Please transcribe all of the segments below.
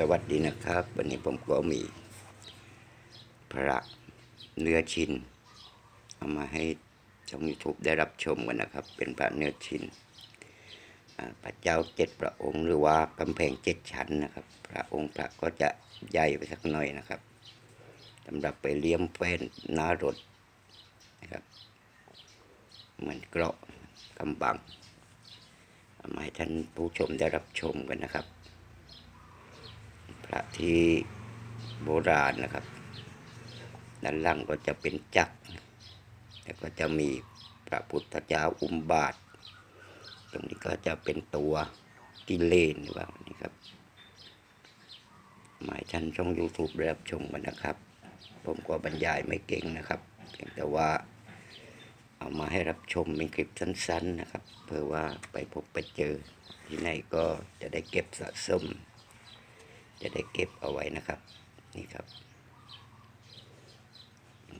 สวัสดีนะครับ วันนี้ผมก็มีพระเนื้อชิ้นเอามาให้ช่องยูทูบได้รับชมกันนะครับ เป็นพระเนื้อชิ้นพระเจ้าเจ็ดพระองค์หรือว่ากำแพงเจ็ดชั้นนะครับ พระองค์พระก็จะใหญ่ไปสักหน่อยนะครับสำหรับไปเลี้ยมแฟนน้ารถนะครับ เหมือนเกราะกำบังเอามาให้ท่านผู้ชมได้รับชมกันนะครับ พระที่โบราณนะครับ ด้านล่างก็จะเป็นจักรแล้วก็จะมีพระพุทธเจ้าอุมบาท ตรงนี้ก็จะเป็นตัวกิเลนหรือว่านี่ครับ หมายท่านช่อง YouTube ได้รับชมกันนะครับ ผมก็บรรยายไม่เก่งนะครับเพียงแต่ว่าเอามาให้รับชมเป็นคลิปสั้น ๆนะครับ เพื่อว่าไปพบไปเจอที่ไหนก็จะได้เก็บสะสม จะได้เก็บเอาไว้นะครับ นี่ครับ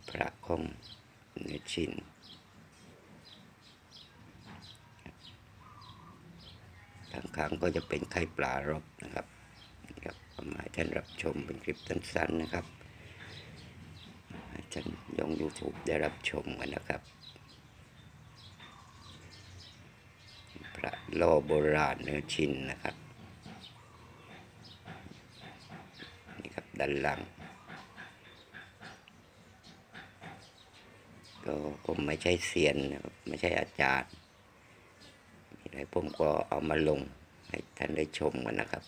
พระของเนื้อชิ้นข้างๆก็จะเป็นไข่ปลารบนะครับนี่ครับเอามาให้ท่านรับชมเป็นคลิปสั้นๆนะครับท่านยง YouTube ได้รับชมกันนะครับ พระโลโบราณเนื้อชิ้นนะครับ นี่ครับ ด้านหลังก็ผมไม่ใช่เซียนไม่ใช่อาจารย์มีอะไรผมก็เอามาลงให้ท่านได้ชมกันนะครับ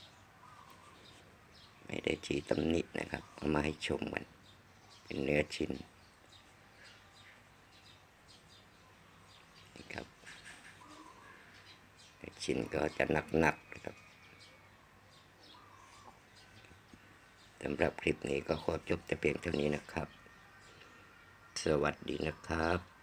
ไม่ได้ชี้ตำหนินะครับเอามาให้ชมกัน เป็นเนื้อชิ้นนี่ครับชิ้นก็จะหนักๆนะครับ สำหรับคลิปนี้ก็ขอจบแต่เพียงเท่านี้นะครับ สวัสดีนะครับ